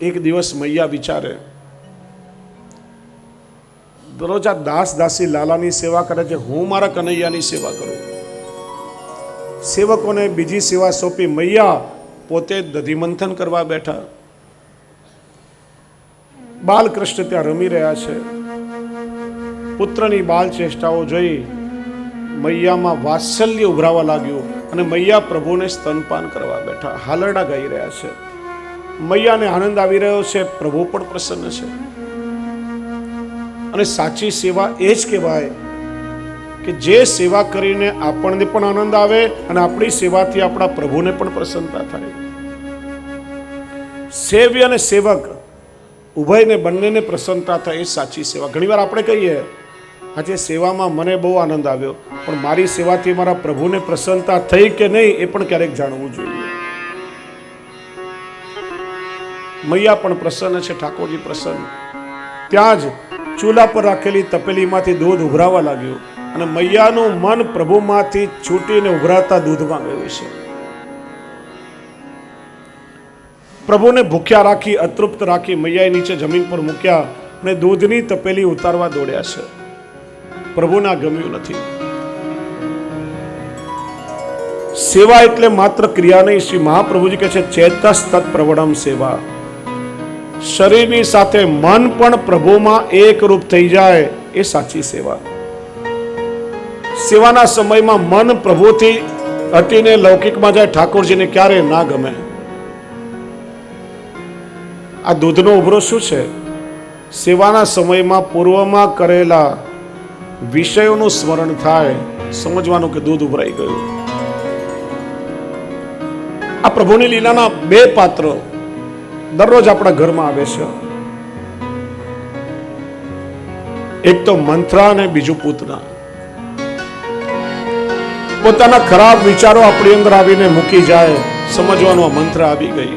એક દિવસ મૈયા વિચારે, દરરોજ આ દાસ દાસી લાલાની સેવા કરે છે, હું મારા કનૈયાની સેવા કરું. સેવકોને બીજી સેવા સોંપી મૈયા પોતે દધિમંથન કરવા બેઠા. બાલકૃષ્ણ ત્યાં રમી રહ્યા છે. પુત્રની બાલ ચેષ્ટાઓ જોઈ મૈયામાં વાત્સલ્ય ઉભરાવા લાગ્યું અને મૈયા પ્રભુને સ્તનપાન કરવા બેઠા. હાલરડા ગાઈ રહ્યા છે. મૈયાને આનંદ આવી રહ્યો છે, પ્રભુ પણ પ્રસન્ન છે. અને સાચી સેવા એ જ કહેવાય કે જે સેવા કરીને આપણને પણ આનંદ આવે અને આપણી સેવાથી આપણા પ્રભુને પણ પ્રસન્નતા થાય. સેવ્ય અને સેવક ઉભયને, બંનેને પ્રસન્નતા થાય એ સાચી સેવા. ઘણીવાર આપણે કહીએ, આજે સેવામાં મને બહુ આનંદ આવ્યો, પણ મારી સેવાથી મારા પ્રભુને પ્રસન્નતા થઈ કે નહીં એ પણ ક્યારેક જાણવું જોઈએ. મૈયા પણ પ્રસન્ન છે, ઠાકોરજી પ્રસન્ન. ત્યાં જ ચૂલા પર રાખેલી તપેલીમાંથી દૂધ ઉભરાવા લાગ્યું અને મૈયાનું મન પ્રભુમાંથી છૂટીને ઉભરાતા દૂધમાં ગયું છે. પ્રભુને ભૂખ્યા રાખી, અતૃપ્ત રાખી મૈયાએ નીચે જમીન પર મૂક્યા અને દૂધની તપેલી ઉતારવા દોડ્યા છે. પ્રભુને ગમ્યું નથી. સેવા એટલે માત્ર ક્રિયા નહીં, શ્રી મહાપ્રભુજી કહે છે, ચેતસ તત્પ્રવણમ સેવા. શરીરની સાથે મન પણ પ્રભુમાં એકરૂપ થઈ જાય એ સાચી સેવા. સેવાના સમયમાં મન પ્રભુથી હટીને લૌકિકમાં જાય ઠાકોરજીને ક્યારે ના ગમે. આ દૂધનો ઉભરો શું છે? સેવાના સમયમાં પૂર્વમાં કરેલા વિષયોનું સ્મરણ થાય, સમજવાનું કે દૂધ ઉભરાઈ ગયું. આ પ્રભુની લીલાના બે પાત્રો દરરોજ આપણા ઘરમાં આવે છે. એક તો મંત્રા અને બીજું પૂતના. પોતાના ખરાબ વિચારો આપણી અંદર આવીને મૂકી જાય, સમજવાનું મંત્ર આવી ગઈ.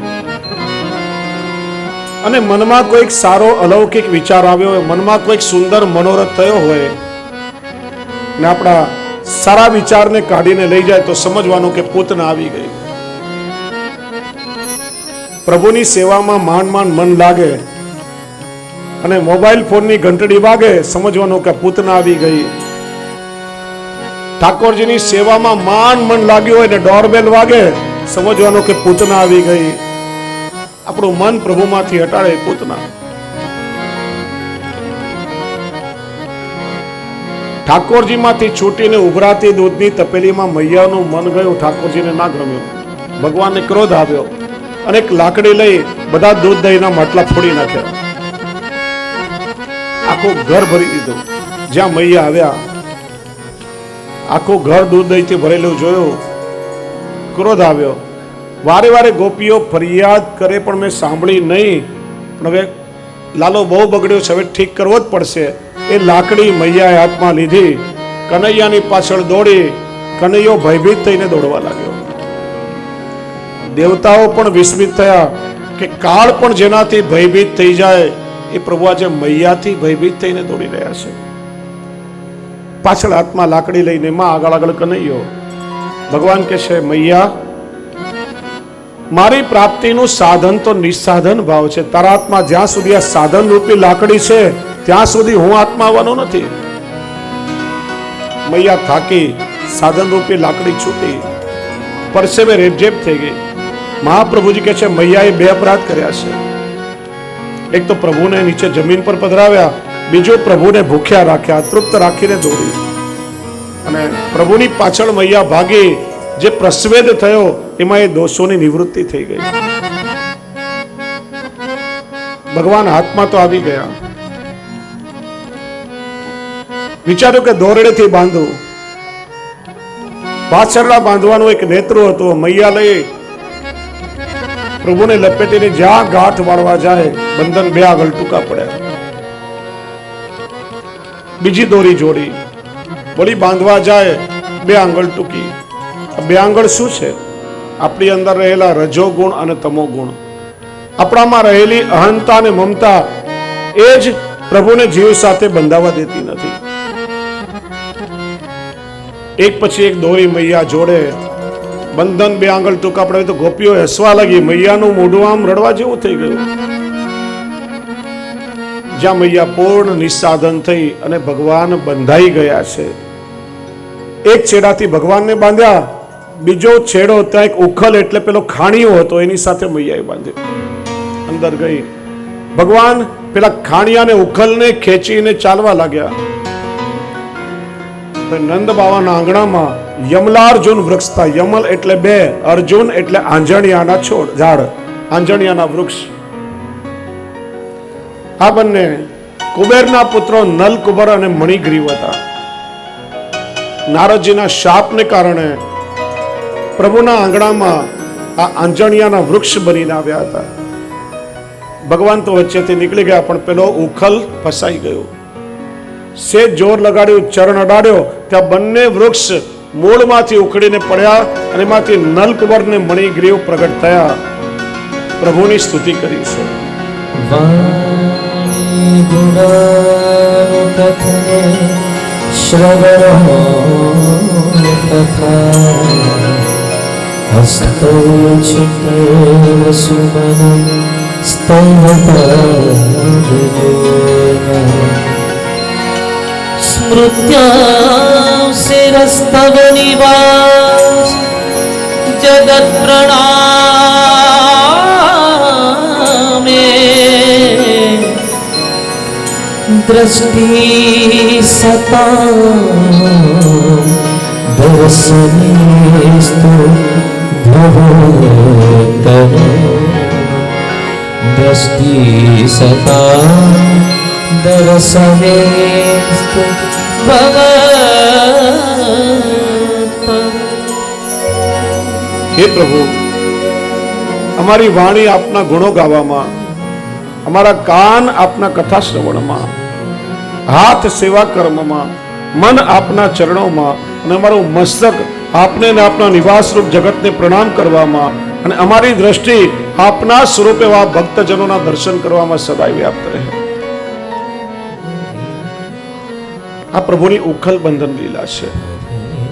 અને મનમાં કોઈક સારો અલૌકિક વિચાર આવ્યો હોય, મનમાં કોઈક સુંદર મનોરથ થયો હોય, ને આપણા સારા વિચારને કાઢીને લઈ જાય તો સમજવાનું કે પૂતના આવી ગઈ. પ્રભુની સેવામાં માંડ માંડ મન લાગે અને મોબાઈલ ફોનની ઘંટડી વાગે સમજવાનું કે પૂતના આવી ગઈ. ઠાકોરજીની સેવામાં માંડ મન લાગ્યું હોય ને ડોરબેલ વાગે સમજવાનું કે પૂતના આવી ગઈ. આપણું મન પ્રભુમાંથી હટાડે પૂતના. ઠાકોરજીમાંથી છૂટીને ઉભરાતી દૂધની તપેલીમાં મૈયાનું મન ગયું, ઠાકોરજીને ના ગમ્યું. ભગવાનને ક્રોધ આવ્યો. અને એક લાકડી લઈ બધા દૂધ દહીંના માટલા ફોડી નાખ્યા આખું ઘર ભરી દીધું. જ્યાં મૈયા આવ્યા, આખું ઘર દૂધ દહીંથી ભરેલું જોયું. ક્રોધ આવ્યો. વારે વારે ગોપીઓ ફરિયાદ કરે પણ મેં સાંભળી નહીં. પણ હવે લાલો બહુ બગડ્યો છે હવે ઠીક કરવો જ પડશે. એ લાકડી મૈયાએ હાથમાં લીધી. કનૈયાની પાછળ દોડી. કનૈયો ભયભીત થઈને દોડવા લાગ્યો. દેવતાઓ પણ વિસ્મિત થયા કે કાળ પણ જેનાથી ભયભીત થઈ જાય એ પ્રભુ આજે મૈયાથી ભયભીત થઈને દોડી રહ્યા છે. પાછળ હાથમાં લાકડી લઈને માં આગળ આગળ કનૈયો, ભગવાન કે છે, મૈયા, મારી પ્રાપ્તિનું સાધન તો નિસાધન ભાવ છે. તારા હાથમાં જ્યાં સુધી આ સાધન રૂપી લાકડી છે, ત્યાં સુધી હું આત્મા આવવાનો નથી. મૈયા થાકી, સાધન રૂપી લાકડી છૂટી, પરસેવે રેપઝેપ થઈ ગઈ. મહાપ્રભુજી કે છે, મૈયાએ બે અપરાધ કર્યા છે. એક તો પ્રભુને નીચે જમીન પર પધરાવ્યા, બીજો પ્રભુને ભૂખ્યા રાખ્યા, તૃપ્ત રાખીને દોડી અને પ્રભુની પાછળ મૈયા ભાગી, જે પ્રસ્વેદ થયો, એમાં એ દોષોની નિવૃત્તિ થઈ ગઈ. ભગવાન હાથમાં તો આવી ગયા. વિચાર્યું કે દોરડેથી બાંધવું પાછળના બાંધવાનું એક નેત્રું હતું મૈયા લઈ પ્રભુને લપેટીને જ્યાં ગાંઠ વાળવા જાય, બંધન બે આગળ ટૂંકા પડ્યા બીજી દોરી જોડી. વળી બાંધવા જાય, બે આંગળ ટૂંકી. બે આંગળ શું છે? આપણી અંદર રહેલા રજો ગુણ અને તમો ગુણ. આપણામાં રહેલી અહંતા અને મમતા એ જ પ્રભુને જીવ સાથે બંધાવા દેતી નથી. એક પછી એક દોરી મૈયા જોડે બંધન બે આંગળ ટૂંકા પડે તો ગોપીઓ હસવા લાગી. મૈયાનું મોઢું આમ રડવા જેવું થઈ ગયું. જ્યાં મૈયા પૂર્ણ નિસાધન થઈ અને ભગવાન બંધાઈ ગયા છે. એક છેડાથી ભગવાનને બાંધ્યા. બીજો છેડો ત્યાં એક ઉખલ એટલે પેલો ખાણીયો હતો. એની સાથે મૈયાએ બાંધ્યો. અંદર ગઈ. ભગવાન પેલા ખાણિયાને ઉખલને ખેંચીને ચાલવા લાગ્યા. નંદ બાવાના આંગણામાં યમલાર્જુન વૃક્ષ યમલ એટલે બે, અર્જુન એટલે આંજણિયાના છોડ, ઝાડ, આંજણિયાના વૃક્ષ. આ બંને કુબેરના પુત્રો નલ કુબર અને મણિગ્રીવ હતા. નારદજીના શાપને કારણે પ્રભુના આંગણામાં આ આંજણિયાના વૃક્ષ બનીને આવ્યા હતા. ભગવાન તો વચ્ચેથી નીકળી ગયા, પણ પેલો ઉખલ ફસાઈ ગયો. સે જોર લગાડ્યું, ચરણ અડાડ્યો, ત્યાં બંને વૃક્ષ મૂળમાંથી ઉખડીને પડ્યા અને એમાંથી નલકવરને મણિગ્રીવ પ્રગટ થયા. પ્રભુની સ્તુતિ કરી છે શ્રવણો સ્મૃત્યા શિરસ્તવ નિવાસ જગત પ્રણામે દ્રષ્ટિ સતા દર્શનેસ્તુ ભવતમ દ્રષ્ટિ સતા દર્શનેસ્તુ હે પ્રભુ, અમારી વાણી આપના ગુણો ગાવામાં, અમારા કાન આપના કથા શ્રવણમાં, હાથ સેવા કર્મમાં, મન આપના ચરણોમાં અને અમારું મસ્તક આપને અને આપના નિવાસરૂપ જગતને પ્રણામ કરવામાં અને અમારી દ્રષ્ટિ આપના સ્વરૂપ એવા ભક્તજનોના દર્શન કરવામાં સદાય વ્યાપ્ત રહે. આ પ્રભુની ઉખલ બંધન લીલા છે.